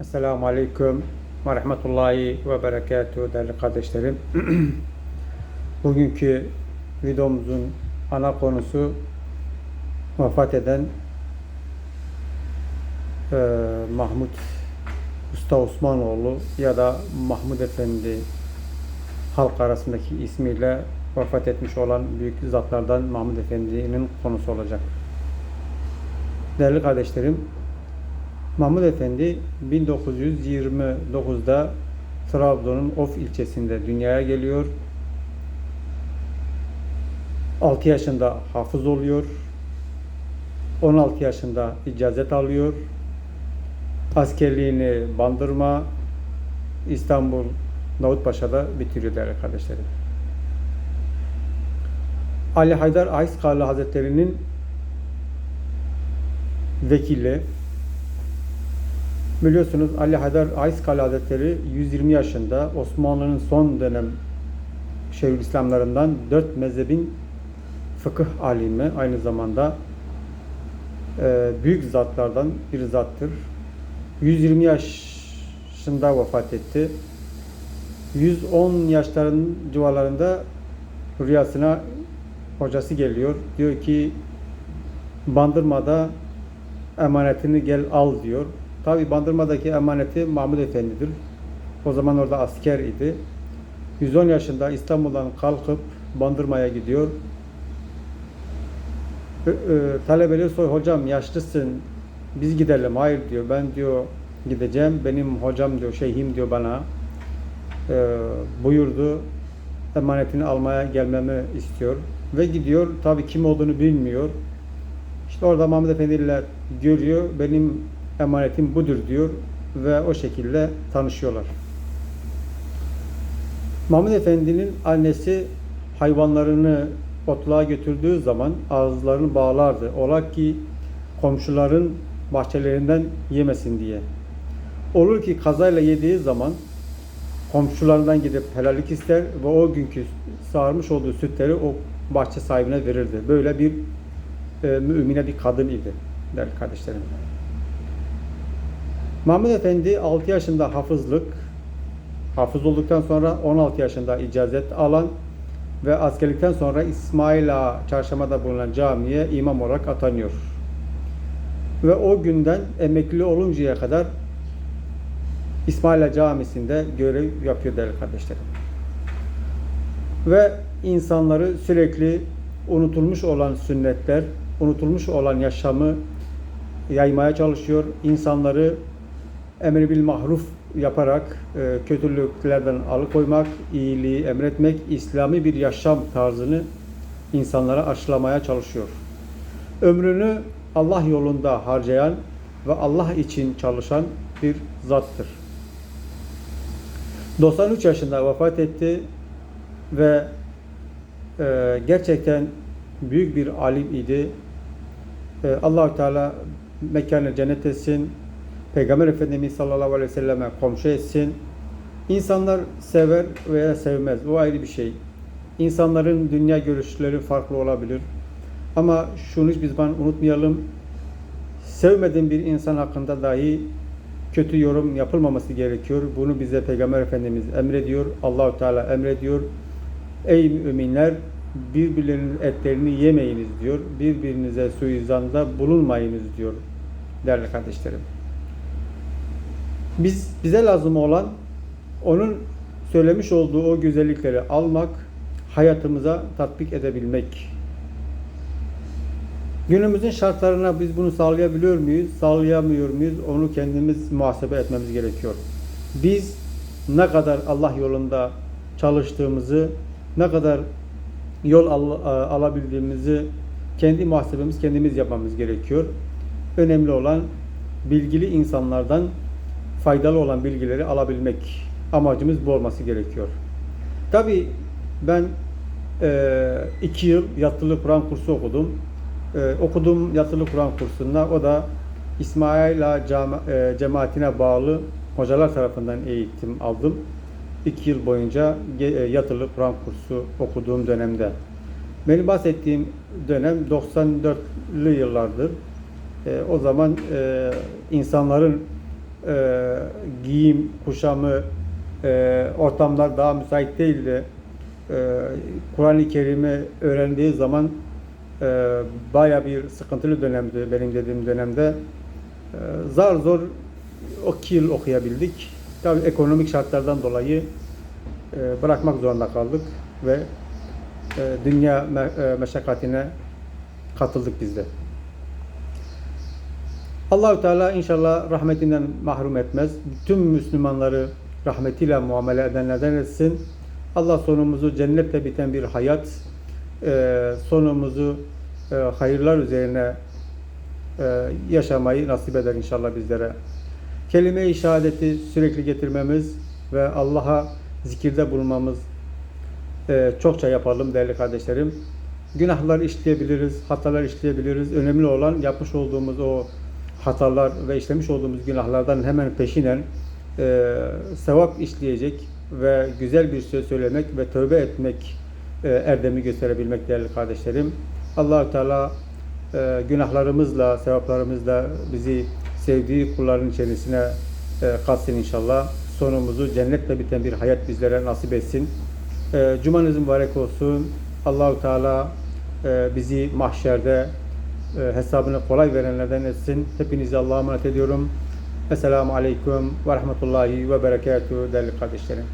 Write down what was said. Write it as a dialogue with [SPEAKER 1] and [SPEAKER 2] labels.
[SPEAKER 1] Esselamu Aleyküm ve Rahmetullahi ve Berekatuhu değerli kardeşlerim. Bugünkü videomuzun ana konusu vefat eden eee, Mahmut Usta Osmanoğlu ya da Mahmud Efendi halk arasındaki ismiyle vefat etmiş olan büyük zatlardan Mahmud Efendi'nin konusu olacak. Değerli kardeşlerim, Mahmud Efendi 1929'da Trabzon'un Of ilçesinde dünyaya geliyor. 6 yaşında hafız oluyor. 16 yaşında icazet alıyor. Askerliğini Bandırma, İstanbul, Davutpaşa'da bitiriyor değerli kardeşlerim. Ali Haydar Ayskalı Hazretleri'nin vekili, Biliyorsunuz Ali Haydar Ayskal Hazretleri 120 yaşında Osmanlı'nın son dönem Şeyhülislamlarından dört mezhebin fıkıh alimi aynı zamanda e, büyük zatlardan bir zattır. 120 yaşında vefat etti. 110 yaşların civarlarında rüyasına hocası geliyor. Diyor ki Bandırma'da emanetini gel al diyor. Tabi Bandırma'daki emaneti Mahmud Efendi'dir. O zaman orada asker idi. 110 yaşında İstanbul'dan kalkıp Bandırma'ya gidiyor. Ö- ö, Talebeleri soy hocam yaşlısın biz gidelim. Hayır diyor ben diyor gideceğim. Benim hocam diyor şeyhim diyor bana e, buyurdu. Emanetini almaya gelmemi istiyor. Ve gidiyor. Tabi kim olduğunu bilmiyor. İşte orada Mahmud Efendi ile görüyor. Benim emanetim budur diyor ve o şekilde tanışıyorlar. Mahmud Efendi'nin annesi hayvanlarını otluğa götürdüğü zaman ağızlarını bağlardı. Ola ki komşuların bahçelerinden yemesin diye. Olur ki kazayla yediği zaman komşularından gidip helallik ister ve o günkü sağırmış olduğu sütleri o bahçe sahibine verirdi. Böyle bir e, mümine bir kadın idi değerli kardeşlerim. Mahmud Efendi 6 yaşında hafızlık, hafız olduktan sonra 16 yaşında icazet alan ve askerlikten sonra İsmail Ağa çarşambada bulunan camiye imam olarak atanıyor. Ve o günden emekli oluncaya kadar İsmail Ağa Camisi'nde görev yapıyor değerli kardeşlerim. Ve insanları sürekli unutulmuş olan sünnetler, unutulmuş olan yaşamı yaymaya çalışıyor. İnsanları emri bil mahruf yaparak e, kötülüklerden alıkoymak, iyiliği emretmek, İslami bir yaşam tarzını insanlara aşılamaya çalışıyor. Ömrünü Allah yolunda harcayan ve Allah için çalışan bir zattır. 93 yaşında vefat etti ve e, gerçekten büyük bir alim idi. E, Allahu Teala mekanı cennet etsin. Peygamber Efendimiz sallallahu aleyhi ve selleme komşu etsin. İnsanlar sever veya sevmez. Bu ayrı bir şey. İnsanların dünya görüşleri farklı olabilir. Ama şunu hiçbir zaman unutmayalım. Sevmediğin bir insan hakkında dahi kötü yorum yapılmaması gerekiyor. Bunu bize Peygamber Efendimiz emrediyor. Allahu Teala emrediyor. Ey müminler birbirlerinin etlerini yemeyiniz diyor. Birbirinize suizanda bulunmayınız diyor değerli kardeşlerim. Biz bize lazım olan onun söylemiş olduğu o güzellikleri almak, hayatımıza tatbik edebilmek. Günümüzün şartlarına biz bunu sağlayabiliyor muyuz? Sağlayamıyor muyuz? Onu kendimiz muhasebe etmemiz gerekiyor. Biz ne kadar Allah yolunda çalıştığımızı, ne kadar yol al- alabildiğimizi kendi muhasebemiz kendimiz yapmamız gerekiyor. Önemli olan bilgili insanlardan faydalı olan bilgileri alabilmek. Amacımız bu olması gerekiyor. Tabi ben e, iki yıl yatılı Kur'an kursu okudum. E, okuduğum yatılı Kur'an kursunda o da İsmaila Cema- e, cemaatine bağlı hocalar tarafından eğitim aldım. İki yıl boyunca e, yatılı Kur'an kursu okuduğum dönemde. Benim bahsettiğim dönem 94'lü yıllardır. E, o zaman e, insanların e, giyim, kuşamı, e, ortamlar daha müsait değildi. E, Kur'an-ı Kerim'i öğrendiği zaman e, baya bir sıkıntılı dönemdi benim dediğim dönemde. E, zar zor iki yıl okuyabildik. Tabii ekonomik şartlardan dolayı e, bırakmak zorunda kaldık ve e, dünya me- e, meşakkatine katıldık biz de. Allahü Teala inşallah rahmetinden mahrum etmez. Tüm Müslümanları rahmetiyle muamele edenlerden etsin. Allah sonumuzu cennetle biten bir hayat, e, sonumuzu e, hayırlar üzerine e, yaşamayı nasip eder inşallah bizlere. Kelime-i şehadeti sürekli getirmemiz ve Allah'a zikirde bulunmamız çokça yapalım değerli kardeşlerim. Günahlar işleyebiliriz, hatalar işleyebiliriz. Önemli olan yapmış olduğumuz o hatalar ve işlemiş olduğumuz günahlardan hemen peşinen e, sevap işleyecek ve güzel bir söz söylemek ve tövbe etmek e, erdemi gösterebilmek değerli kardeşlerim. Allahü Teala e, günahlarımızla, sevaplarımızla bizi sevdiği kulların içerisine e, katsın inşallah. Sonumuzu cennetle biten bir hayat bizlere nasip etsin. E, Cumanız mübarek olsun. Allahü Teala e, bizi mahşerde hesabını kolay verenlerden etsin. Hepinizi Allah'a emanet ediyorum. Esselamu Aleyküm ve Rahmetullahi ve Berekatuhu değerli kardeşlerim.